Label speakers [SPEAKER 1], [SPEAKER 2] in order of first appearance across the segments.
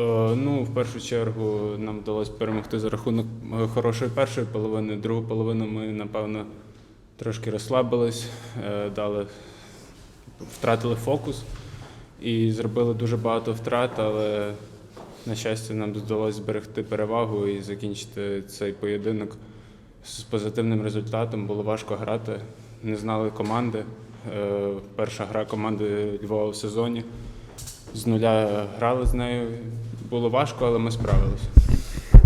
[SPEAKER 1] Е, Ну, в першу чергу нам вдалося перемогти за рахунок е, хорошої першої половини. Другу половину ми, напевно, трошки розслабились, е, дали, втратили фокус і зробили дуже багато втрат, але, на щастя, нам вдалося зберегти перевагу і закінчити цей поєдинок з позитивним результатом. Було важко грати, не знали команди. Перша гра команди Львова в сезоні. З нуля грали з нею. Було важко, але ми справилися.
[SPEAKER 2] Е,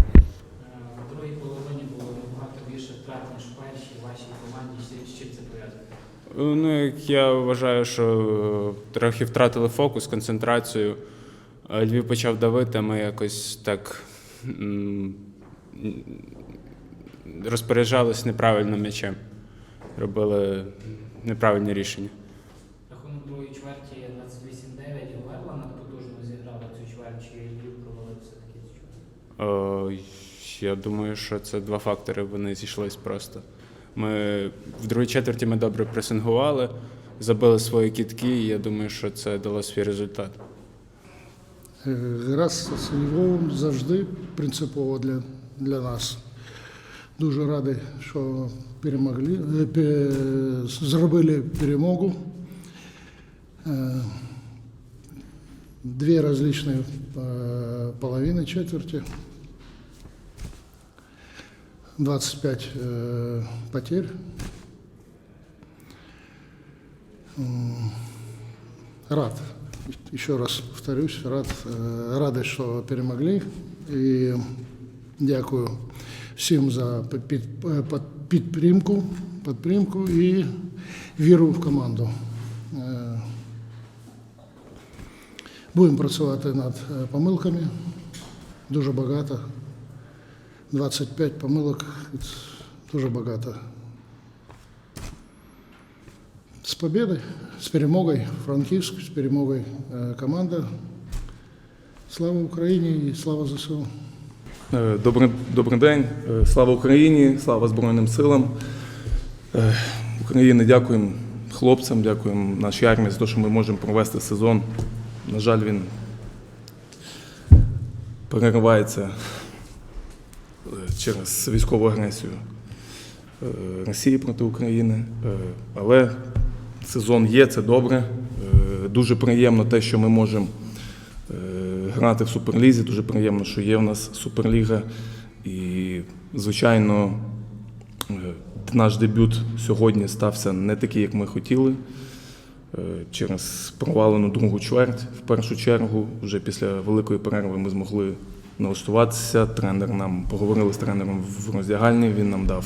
[SPEAKER 2] В другій половині було набагато більше втрат, ніж в першій вашій команді. З чим це пов'язано?
[SPEAKER 1] Е, Ну, як я вважаю, що е, трохи втратили фокус, концентрацію. Е, Львів почав давити, а ми якось так розпоряджались неправильно м'ячем. Робили неправильні рішення.
[SPEAKER 2] Рахунок другої чверті 28-9. Говерла надпотужно зіграла цю чверть, чи Львів провалив все-таки цю чверть?
[SPEAKER 1] Е, Я думаю, що це два фактори, вони зійшлись просто. Ми в другій четверті ми добре пресингували, забили свої кітки, і я думаю, що це дало свій результат.
[SPEAKER 3] Е, Гра з з Львовом завжди принципова для, для нас. Дуже радий, що перемогли, е, зробили перемогу. Е, Дві різні е, половини четверті. 25 е, потерь. М, Рад. Еще раз повторюсь, рад, э, рады, що перемогли. І дякую всім за під- під- е, під- підтримку, підтримку і віру в команду. Будемо працювати над е, помилками. Дуже багато. 25 помилок дуже багато. С победой, с перемогой Франківськ, з перемогою е, команда. Слава Україні і слава ЗСУ.
[SPEAKER 4] Е, Добрий, добрий день. Слава Україні, слава Збройним силам. України дякуємо хлопцям, дякуємо нашій армії за те, що ми можемо провести сезон. На жаль, він переривається е, через військову агресію е, Росії проти України. Е, Але сезон є, це добре. Дуже приємно те, що ми можемо грати в Суперлізі. Дуже приємно, що є в нас Суперліга. І, звичайно, наш дебют сьогодні стався не такий, як ми хотіли. Е, Через провалену другу чверть. В першу чергу, вже після великої перерви ми змогли налаштуватися. Тренер нам поговорили з тренером в роздягальні. Він нам дав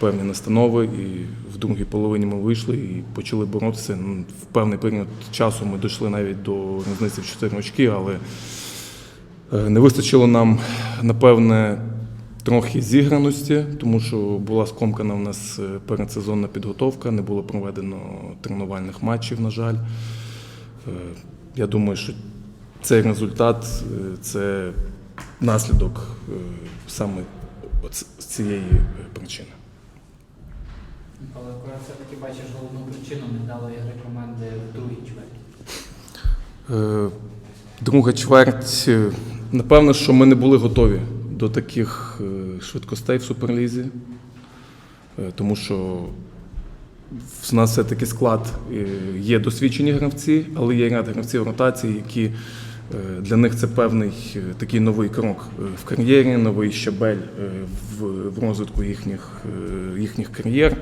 [SPEAKER 4] певні настанови, і в другій половині ми вийшли і почали боротися. Ну, В певний період часу ми дійшли навіть до різниці в 4 очки, але е, не вистачило нам, напевне, трохи зіграності, тому що була скомкана в нас е, передсезонна підготовка, не було проведено тренувальних матчів, на жаль. Е, Я думаю, що цей результат е, це наслідок саме з цієї причини.
[SPEAKER 2] Але коли все-таки бачиш головну причину невдалої гри команди в другій чверті.
[SPEAKER 4] Друга чверть. Напевно, що ми не були готові до таких е, швидкостей в Суперлізі, Е, тому що в нас все-таки склад е, є досвідчені гравці, але є ряд гравців ротації, які для них це певний такий новий крок в кар'єрі, новий щабель в, розвитку їхніх, їхніх кар'єр.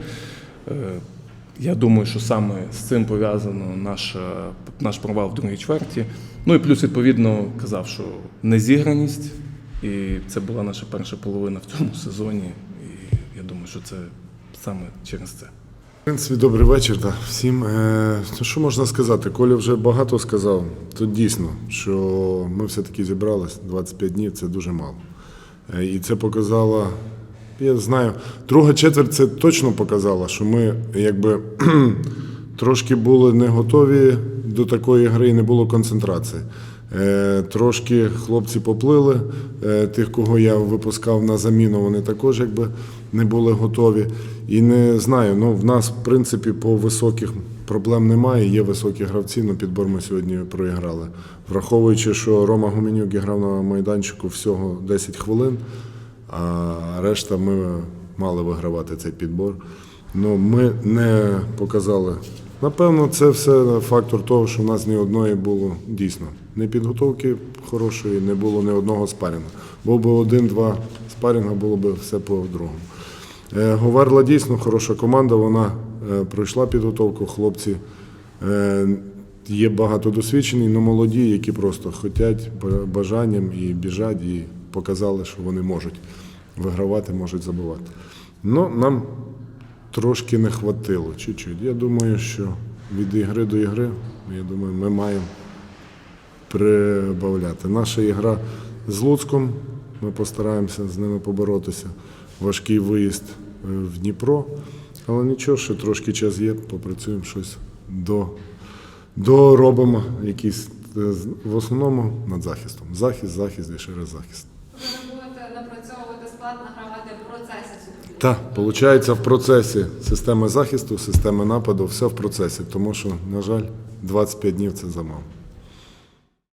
[SPEAKER 4] Я думаю, що саме з цим пов'язано наша, наш провал в другій чверті. Ну і плюс, відповідно, казав, що незіграність, і це була наша перша половина в цьому сезоні. І я думаю, що це саме через це.
[SPEAKER 5] В принципі, добрий вечір да, всім. Е, ну, що можна сказати? Коля вже багато сказав. Тут дійсно, що ми все-таки зібрались 25 днів це дуже мало. Е, і це показало, я знаю, друга четверть це точно показала, що ми якби трошки були не готові до такої гри і не було концентрації. Е, Трошки хлопці поплили. Е, Тих, кого я випускав на заміну, вони також якби не були готові. І не знаю, ну в нас, в принципі, по високих проблем немає. Є високі гравці, але підбор ми сьогодні проіграли. Враховуючи, що Рома Гуменюк грав на майданчику всього 10 хвилин, а решта ми мали вигравати цей підбор. Ну, ми не показали. Напевно, це все фактор того, що в нас ні одної було дійсно. Не підготовки хорошої, не було ні одного спарінгу. Був би один-два спарінга, було б все по-другому. Е, Говерла дійсно хороша команда, вона е, пройшла підготовку. Хлопці е, є багато досвідчені, але молоді, які просто хочуть ба- бажанням і біжать, і показали, що вони можуть вигравати, можуть забивати. Ну, нам трошки не хватило, чуть-чуть. Я думаю, що від ігри до ігри, я думаю, ми маємо прибавляти. Наша ігра з Луцьком, ми постараємося з ними поборотися. Важкий виїзд е, в Дніпро, але нічого, ще трошки час є, попрацюємо щось до, доробимо якісь е, в основному над захистом. Захист, захист і ще раз захист.
[SPEAKER 6] Напрацьовувати склад, награвати в процесі.
[SPEAKER 5] Так, виходить, в процесі системи захисту, системи нападу, все в процесі, тому що, на жаль, 25 днів це замало.